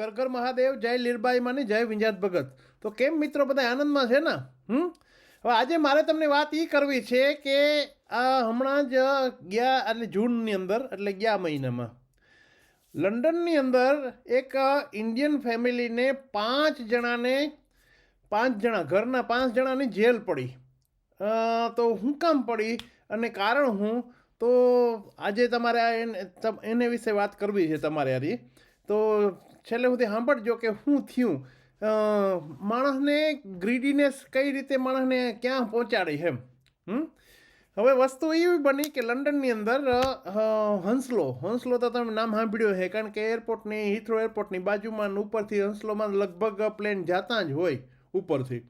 કર ઘર મહાદેવ, જય લીરબાઈ માની, જય વિંજાત ભગત. તો કેમ મિત્રો બધા આનંદમાં છે ને? હમ? હવે આજે મારે તમને વાત એ કરવી છે કે આ હમણાં જ ગયા એટલે જૂનની અંદર, એટલે ગયા મહિનામાં. લંડનની અંદર એક ઇન્ડિયન ફેમિલીને પાંચ જણાને, પાંચ જણા, ઘરના પાંચ જણાની જેલ પડી. તો હું કામ પડી? અને કારણ હું? તો આજે તમારે એને વિશે વાત કરવી છે તમારે યારી તો છેલ્લે સુધી સાંભળજો કે શું થયું. માણસને ગ્રીડીનેસ કઈ રીતે માણસને ક્યાં પહોંચાડી એમ. હમ? હવે વસ્તુ એવી બની કે લંડનની અંદર હંસલો. હંસલો તો તમે નામ સાંભળ્યું છે કારણ કે એરપોર્ટની, હિથ્રો એરપોર્ટની બાજુમાં ઉપરથી હંસલોમાં લગભગ પ્લેન જાતા જ હોય ઉપરથી.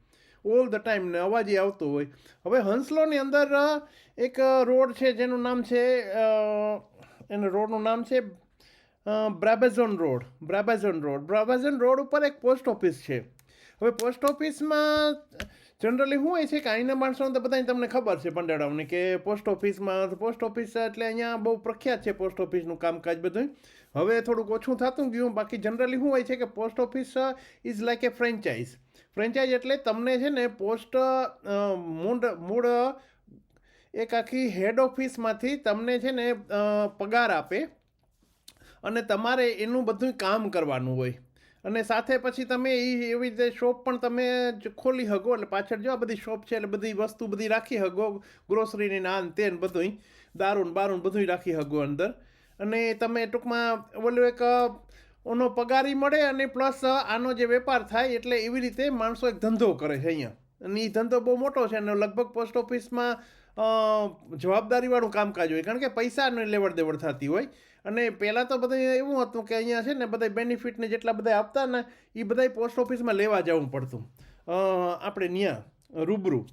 ઓલ ધ ટાઈમ ને અવાજ આવતો હોય. હવે હંસલોની અંદર એક રોડ છે, જેનું નામ છે એના રોડનું નામ છે Brabazon road Brabazon road Brabazon road ઉપર એક પોસ્ટ ઓફિસ છે. હવે પોસ્ટ ઓફિસમાં જનરલી શું હોય છે કે અહીંના માણસોને તો બધાને તમને ખબર છે પંડાળાઓને કે પોસ્ટ ઓફિસમાં પોસ્ટ ઓફિસ એટલે અહીંયા બહુ પ્રખ્યાત છે પોસ્ટ ઓફિસનું કામકાજ બધું હવે થોડુંક ઓછું થતું ગયું, બાકી જનરલી શું હોય છે કે post office is like a franchise franchise એટલે તમને છે ને પોસ્ટ મૂળ મૂળ એક આખી હેડ ઓફિસમાંથી તમને છે ને પગાર આપે. અને તમારે એનું બધું કામ કરવાનું હોય. અને સાથે પછી તમે એ એવી રીતે શોપ પણ તમે ખોલી શકો એટલે પાછળ જો આ બધી શોપ છે, એટલે બધી વસ્તુ બધી રાખી શકો ગ્રોસરીની નાન તેન બધુંય, દારૂન બારૂન બધુંય રાખી શકો અંદર. અને તમે ટૂંકમાં ઓલું એક, ઓનો પગારી મળે અને પ્લસ આનો જે વેપાર થાય એટલે એવી રીતે માણસો એક ધંધો કરે છે અહીંયા. અને એ ધંધો બહુ મોટો છે અને લગભગ પોસ્ટ ઓફિસમાં જવાબદારીવાળું કામકાજ હોય. કારણ કે પૈસાની લેવડ દેવડ થતી હોય. અને પહેલાં તો બધા એવું હતું કે અહીંયા છે ને બધા બેનિફિટને જેટલા બધા આપતા ને એ બધા પોસ્ટ ઓફિસમાં લેવા જવું પડતું. આપણે ત્યાં રૂબરૂ.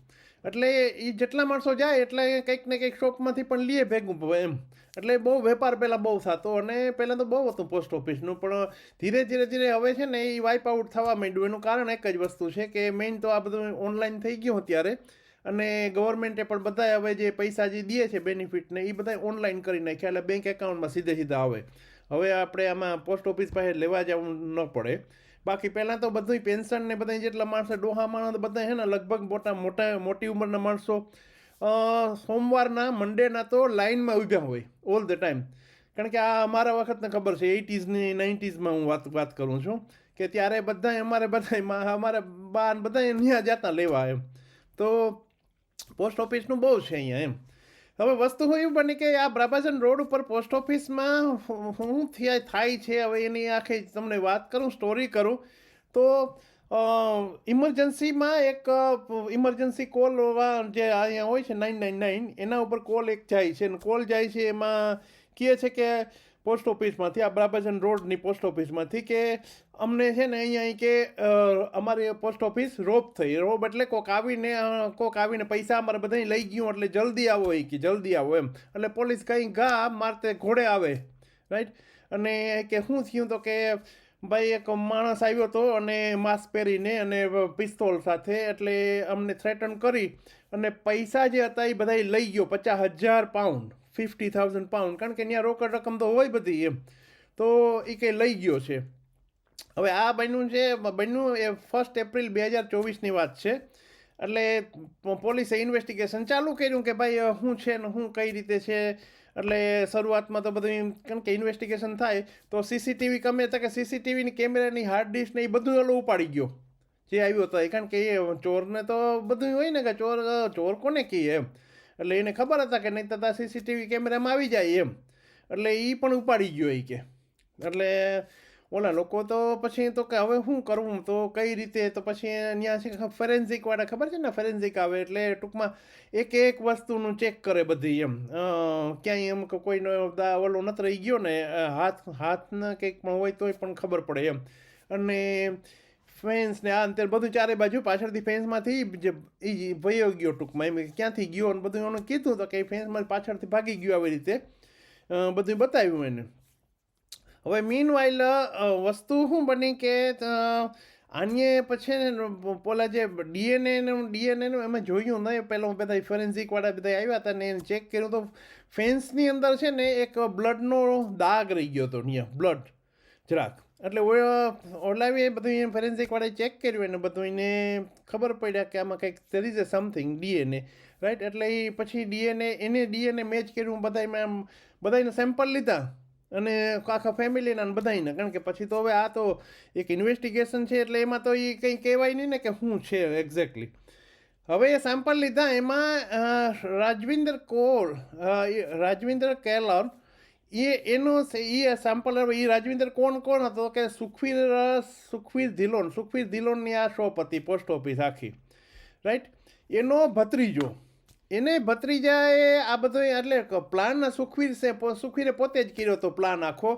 એટલે એ જેટલા માણસો જાય એટલે કંઈક ને કંઈક શોપમાંથી પણ લે ભેગું એમ. એટલે બહુ વેપાર પહેલાં બહુ થતો અને પહેલાં તો બહુ હતું પોસ્ટ ઓફિસનું પણ ધીરે ધીરે ધીરે હવે છે ને એ વાઇપ આઉટ થવા માંડ્યું. એનું કારણ એક જ વસ્તુ છે કે મેઇન તો આ બધું ઓનલાઈન થઈ ગયું અત્યારે. અને ગવર્મેન્ટે પણ બધા હવે જે પૈસા જે દે છે બેનિફિટને એ બધા ઓનલાઈન કરી નાખ્યા. એટલે બેંક એકાઉન્ટમાં સીધે સીધા આવે. હવે આપણે આમાં પોસ્ટ ઓફિસ પાસે લેવા જવું ન પડે. બાકી પહેલાં તો બધું પેન્શન ને બધા જેટલા માણસો ડોહા માણસ બધા છે ને લગભગ મોટા મોટા મોટી ઉંમરના માણસો સોમવારના, મંડેના તો લાઇનમાં ઊભા હોય ઓલ ધ ટાઈમ કારણ કે આ અમારા વખતને ખબર છે એટીઝની નાઇન્ટીઝમાં હું વાત વાત કરું છું કે ત્યારે બધા અમારે બધા અમારે બા બધા ત્યાં જતા લેવા એમ. તો પોસ્ટ ઓફિસનું બહુ છે અહીંયા એમ. હવે વસ્તુ એવું બની કે આ બ્રાબાજન રોડ ઉપર પોસ્ટ ઓફિસમાં શું થયા, થાય છે, હવે એની આખી તમને વાત કરું સ્ટોરી કરું, તો ઇમરજન્સીમાં એક ઇમરજન્સી કોલ જે અહીંયા હોય છે નાઇન નાઇન નાઇન એના ઉપર કોલ એક જાય છે, અને કોલ જાય છે, એમાં કહે છે કે પોસ્ટ ઓફિસમાંથી, આ બ્રાબાજન રોડની પોસ્ટ ઓફિસમાંથી કે અમને છે ને અહીંયા અહીં કે અમારી પોસ્ટ ઓફિસ રોપ થઈ. રોબ એટલે કોક આવીને કોક આવીને પૈસા અમારે બધાય લઈ ગયું એટલે જલ્દી આવો એ કે, જલ્દી આવો એમ. એટલે પોલીસ કંઈ ગા મારતે ઘોડે આવે. રાઈટ અને કે શું થયું તો કે ભાઈ એક માણસ આવ્યો હતો અને માસ્ક પહેરીને અને પિસ્તોલ સાથે એટલે અમને થ્રેટન કરી અને પૈસા જે હતા એ બધા લઈ ગયો, પચાસ હજાર પાઉન્ડ ફિફ્ટી થાઉઝન્ડ પાઉન્ડ કારણ કે ત્યાં રોકડ રકમ તો હોય બધી એમ. તો એ કંઈ લઈ ગયો છે. હવે આ બન્યું છે, બન્યું એ ફર્સ્ટ એપ્રિલ બે હજાર ચોવીસની વાત છે. એટલે પોલીસે ઇન્વેસ્ટિગેશન ચાલુ કર્યું કે ભાઈ શું છે ને શું કઈ રીતે છે. એટલે શરૂઆતમાં તો બધું કારણ કેમ કે ઇન્વેસ્ટિગેશન થાય, તો સીસીટીવી, ગમે તો કે સીસીટીવીની કેમેરાની હાર્ડ ડિસ્ક એ બધું ઓલું ઉપાડી ગયો. જે આવ્યો હતો કારણ કે એ ચોરને તો બધું હોય ને કે ચોર ચોર કોને કહીએ એમ. એટલે એને ખબર હતા કે નહીં તો સીસીટીવી કેમેરામાં આવી જાય એમ. એટલે એ પણ ઉપાડી ગયો એ કે. એટલે ઓલા લોકો તો પછી તો કે હવે શું કરવું? તો કઈ રીતે? તો પછી ત્યાં છે ફરેન્સિકવાળા ખબર છે ને? ફેરેન્સિક આવે એટલે ટૂંકમાં એક એક વસ્તુનું ચેક કરે બધી એમ. ક્યાંય એમ કે કોઈનો ઓલો નત રહી ગયો ને હાથ, હાથના કંઈક પણ હોય તોય પણ ખબર પડે એમ. અને ફેન્સ ને આ અંતે બધું ચારે બાજુ પાછળથી ફેન્સમાંથી જે એ વયો ગયો ટૂંકમાં. એમ ક્યાંથી ગયો અને બધું એનું કીધું તો કે ફેન્સમાં પાછળથી ભાગી ગયો આવી રીતે. બધું બતાવ્યું એને. હવે મીન વાઇલ વસ્તુ શું બની કે અ, આને પછી ને પોલા જે ડીએનએ ડીએનએનું એમાં જોયું નહીં. પહેલાં બધા ફોરેન્સિકવાળા બધા આવ્યા હતા ને ચેક કર્યું તો ફેન્સની અંદર છે ને એક બ્લડનો દાગ રહી ગયો હતો ત્યાં બ્લડ જરાક. એટલે ઓલાવીએ બધું ફોરેન્સિકવાળાએ ચેક કર્યું અને બધું એને ખબર પડ્યા કે આમાં કંઈક there is something DNA right એટલે એ પછી ડીએનએ એને ડીએનએ મેચ કર્યું બધામાં આમ બધાને સેમ્પલ લીધા અને આખા ફેમિલીના બધાને કારણ કે પછી તો હવે આ તો એક ઇન્વેસ્ટિગેશન છે એટલે એમાં તો એ કંઈ કહેવાય નહીં ને કે શું છે એક્ઝેક્ટલી હવે એ સેમ્પલ લીધા એમાં રાજવિન્દર કોર રાજવિન્દર કેલર એ એનો એ સેમ્પલ એ રાજવિન્દર કોણ કોણ હતો કે સુખવીર સુખવીર ધીલોન સુખવીર ધીલોનની આ શોપ હતી પોસ્ટ ઓફિસ આખી રાઈટ એનો ભત્રીજો એને ભત્રીજાએ આ બધો એટલે પ્લાન સુખવીર છે સુખવીરે પોતે જ કર્યો હતો પ્લાન આખો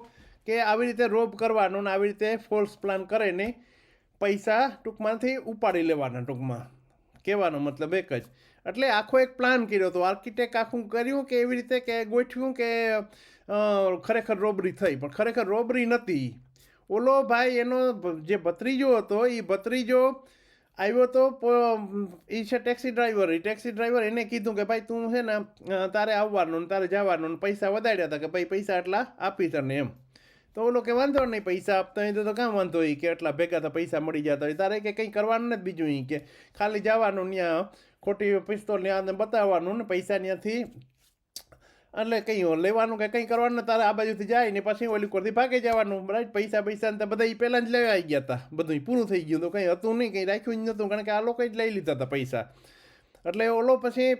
કે આવી રીતે રોબ કરવાનો ને આવી રીતે ફોલ્સ પ્લાન કરે ને પૈસા ટૂંકમાંથી ઉપાડી લેવાના ટૂંકમાં કહેવાનો મતલબ એક જ એટલે આખો એક પ્લાન કર્યો હતો આર્કિટેક્ટ આખું કર્યું કે એવી રીતે કે ગોઠવ્યું કે ખરેખર રોબરી થઈ. પણ ખરેખર રોબરી નથી. ઓલો ભાઈ એનો જે ભત્રીજો હતો, એ ભત્રીજો આવ્યો તો એ છે ટેક્સી ડ્રાઈવર. એ ટેક્સી ડ્રાઈવર એને કીધું કે, ભાઈ, તું છે ને તારે આવવાનું તારે જવાનું પૈસા વધાર્યા હતા કે, ભાઈ, પૈસા એટલા આપી તને એમ. તો ઓલો કે, વાંધો નહીં, પૈસા આપતા હોય તો કાં વાંધો હોય કે એટલા ભેગા તો પૈસા મળી જતા હોય. તારે કે, કંઈ કરવાનું નથી બીજું એ કે, ખાલી જવાનું ત્યાં ખોટી પિસ્તોલ ત્યાં બતાવવાનું ને પૈસા ત્યાંથી એટલે કંઈ લેવાનું કે કંઈ કરવાનું, તારે આ બાજુથી જાય ને પછી ઓલી કોરથી ભાગે જવાનું રાઈટ પૈસા પૈસા ને બધા એ પહેલાં જ લેવા આવી ગયા હતા બધું પૂરું થઈ ગયું તો કંઈ હતું નહીં, કંઈ રાખ્યું જ નહોતું, કારણ કે આ લોકો જ લઈ લીધા હતા પૈસા. એટલે ઓલો પછી,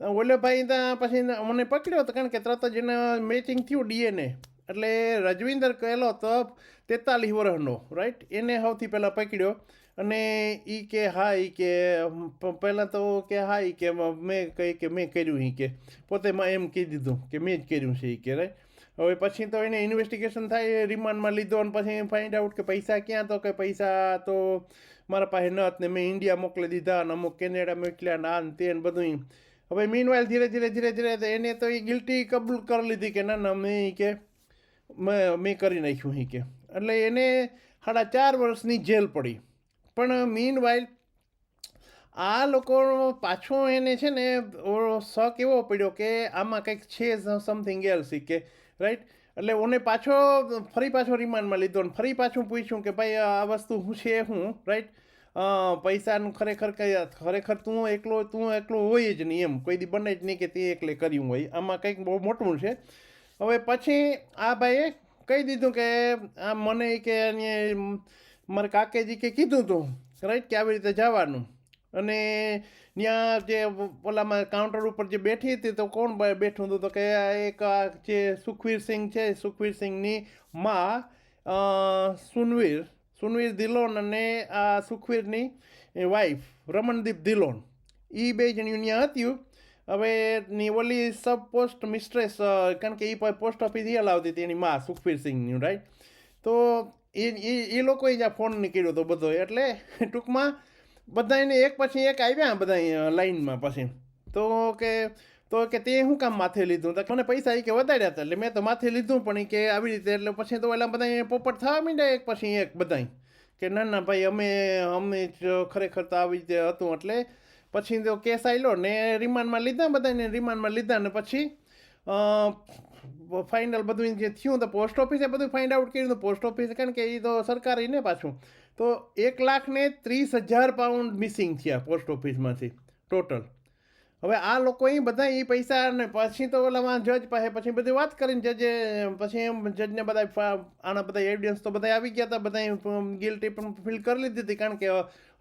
ઓલો ભાઈ ત્યાં પછી મને પકડ્યો હતો કારણ કે તરત જ એને મેચિંગ થયું ડીએનએ. એટલે રજવિંદર કહેલો તો તેતાલીસ વર્ષનો રાઈટ એને સૌથી પહેલાં પકડ્યો. અને એ કે, હા એ કે પહેલાં તો કે, હા એ કે, મેં કહી કે, મેં કર્યું એ કે. પોતે એમ કહી દીધું કે મેં જ કર્યું છે એ કે રાઈટ હવે પછી તો એને ઇન્વેસ્ટિગેશન થાય રિમાન્ડમાં લીધો અને પછી ફાઇન્ડ આઉટ કે પૈસા ક્યાં તો, કે પૈસા તો મારા પાસે ન ને મેં ઇન્ડિયા મોકલી દીધા અને અમુક કેનેડા મોકલ્યા ને આ ને તે ને બધું હવે મીનવાઇલ ધીરે ધીરે ધીરે ધીરે એને તો એ ગિલ્ટી કબૂલ કરી લીધી કે ના ના, મેં કે, મેં કરી નાખ્યું એ કે. એટલે એને સાડા ચાર વર્ષની જેલ પડી. પણ મીન વાઇલ આ લોકો પાછો એને છે ને શક એવો પડ્યો કે આમાં કંઈક છે સમથિંગ એલ્સ કે રાઈટ એટલે ઓને પાછો ફરી પાછો રિમાન્ડમાં લીધો ને ફરી પાછું પૂછ્યું કે ભાઈ, આ વસ્તુ શું છે શું રાઈટ પૈસાનું ખરેખર કઈ, ખરેખર તું એકલો તું એકલો હોય જ નહીં એમ. કોઈ દી બને જ નહીં કે તે એકલે કર્યું હોય. આમાં કંઈક બહુ મોટું છે. હવે પછી આ ભાઈએ કહી દીધું કે આ મને કે મારા કાકેજી કે કીધું હતું રાઈટ, કે આવી રીતે જવાનું? અને ત્યાં જે ઓલામાં કાઉન્ટર ઉપર જે બેઠી હતી, તો કોણ બેઠું હતું? તો કે એક જે સુખવીર સિંહ છે સુખવીર સિંહની માં સુનવીર સુનવીર ધીલોન અને આ સુખવીરની વાઈફ રમણદીપ ધીલોન એ બે જણ્યું ત્યાં હતું હવે ની ઓલી સબ પોસ્ટ મિસ્ટ્રેસ કારણ કે એ પોસ્ટ ઓફિસ એ લાવતી હતી એની માં, સુખવીર સિંહની રાઈટ તો એ એ એ લોકોએ જ આ ફોન નીકળ્યો હતો બધો, એટલે ટૂંકમાં બધાને એક પછી એક આવ્યા બધા લાઈનમાં પછી. તો કે તો કે તે શું કામ માથે લીધું? તો મને પૈસા એ કે વધાર્યા હતા, એટલે મેં તો માથે લીધું પણ કે આવી રીતે, એટલે પછી તો એલા બધા પોપટ થવા માંડ્યા એક પછી એક બધા કે ના ના ભાઈ, અમે અમે જ ખરેખર તો આવી રીતે હતું, એટલે પછી તો કેસ આવેલો ને રિમાન્ડમાં લીધા બધાને રિમાન્ડમાં લીધા ને પછી ફાઇનલ બધું જે થયું તો પોસ્ટ ઓફિસે બધું ફાઇન્ડ આઉટ કર્યું તો પોસ્ટ ઓફિસે કારણ કે એ તો સરકારી ને પાછું. તો એક લાખને ત્રીસ હજાર પાઉન્ડ મિસિંગ થયા પોસ્ટ ઓફિસમાંથી ટોટલ હવે આ લોકો એ બધા એ પૈસા ને પછી તો ઓલામાં જજ પાસે પછી બધી વાત કરીને જજે પછી એમ જજને બધા આના બધા એવિડન્સ તો બધા આવી ગયા હતા, બધા ગિલ્ટી પણ ફિલ કરી લીધી હતી કારણ કે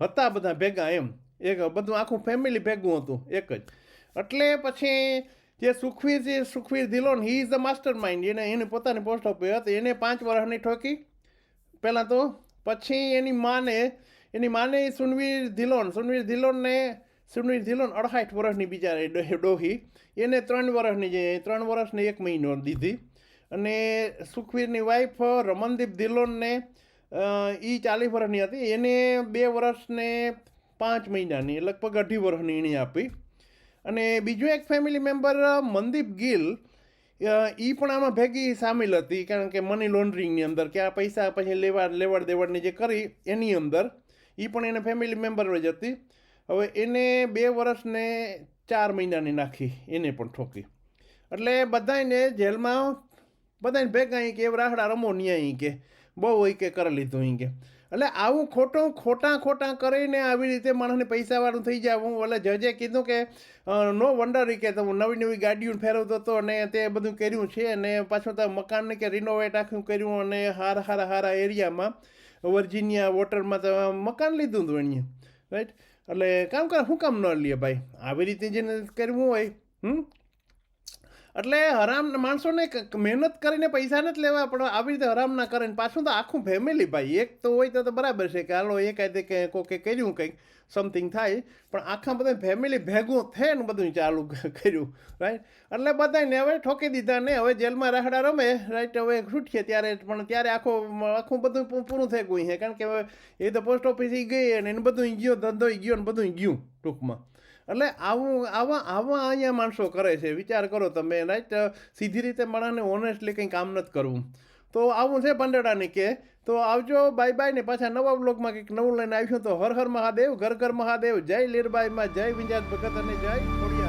હતા બધા ભેગા એમ. એક બધું આખું ફેમિલી ભેગું હતું, એક જ. એટલે પછી જે સુખવીર છે Sukhvir Dhillon he is the mastermind એને એને પોતાની પોસ્ટ ઓફિસ હતી. એને પાંચ વર્ષની ઠોકી. પહેલાં તો પછી એની માને એની માને સુનવીર ધીલોન સુનવીર ધીલોનને સુનવીર ધીલોન અડસાઠ વર્ષની બિચારી ડોહી. એને ત્રણ વર્ષની જે, ત્રણ વર્ષની એક મહિનો દીધી. અને સુખવીરની વાઈફ રમનદીપ ધીલોનને એ ચાલીસ વર્ષની હતી. એને બે વર્ષને પાંચ મહિનાની, લગભગ અઢી વર્ષની એણે આપી. અને બીજું એક ફેમિલી મેમ્બર મનદીપ ગિલ એ પણ આમાં ભેગી સામેલ હતી, કારણ કે મની લોન્ડરિંગની અંદર કે આ પૈસા પછી લેવા, લેવડ દેવડની જે કરી, એની અંદર એ પણ એને ફેમિલી મેમ્બર જ હતી. હવે એને બે વર્ષને ચાર મહિનાની નાખી, એને પણ ઠોકી. એટલે બધાને જેલમાં બધાને ભેગા અહીં કે રાહડા રમો ન્યાય કે, બહુ હોય કે કરી લીધું અહીં કે. એટલે આવું ખોટું ખોટા ખોટા કરીને આવી રીતે માણસને પૈસાવાળું થઈ જવું એટલે જજે કીધું કે નો વન્ડર કે તમે નવી નવી ગાડીઓ ફેરવતો હતો અને તે બધું કર્યું છે અને પાછું તમે મકાનને કે રિનોવેટ આખું કર્યું અને હારા હારા હારા એરિયામાં વર્જિનિયા વોટરમાં તમે મકાન લીધું હતું અહીંયા રાઈટ એટલે કામ કર શું કામ ન લે ભાઈ. આવી રીતે જેને કરવું હોય, હમ? એટલે હરામ માણસોને મહેનત કરીને પૈસા નથી લેવા, પણ આવી રીતે હરામ ના કરે પાછું તો આખું ફેમિલી ભાઈ, એક તો હોય તો બરાબર છે કે હાલો એ કાંઈ કે કોકે કર્યું કંઈક સમથિંગ થાય, પણ આખા બધા ફેમિલી ભેગું થઈને ને બધું ચાલુ કર્યું રાઈટ એટલે બધાને હવે ઠોકી દીધા ને હવે જેલમાં રાહડા રમે રાઈટ હવે છૂટીએ ત્યારે, પણ ત્યારે આખો, આખું બધું પૂરું થઈ ગયું છે. કારણ કે હવે એ તો પોસ્ટ ઓફિસ ગઈ અને એને બધું ગયો, ધંધો ગયો ને બધું ગયું ટૂંકમાં. એટલે આવું, આવા આવા અહીંયા માણસો કરે છે. વિચાર કરો તમે રાઈટ સીધી રીતે માણસને ઓનેસ્ટલી કંઈ કામ નથી કરવું. તો આવું છે પંડેડાની કે, તો આવજો બાય બાય ને પાછા નવા બ્લોગમાં કંઈક નવું લઈને આવ્યું તો હર હર મહાદેવ, ઘર ઘર મહાદેવ, જય લીરબાઈમાં, જય વિંજાત ભગત અને જય ખોડિયાર.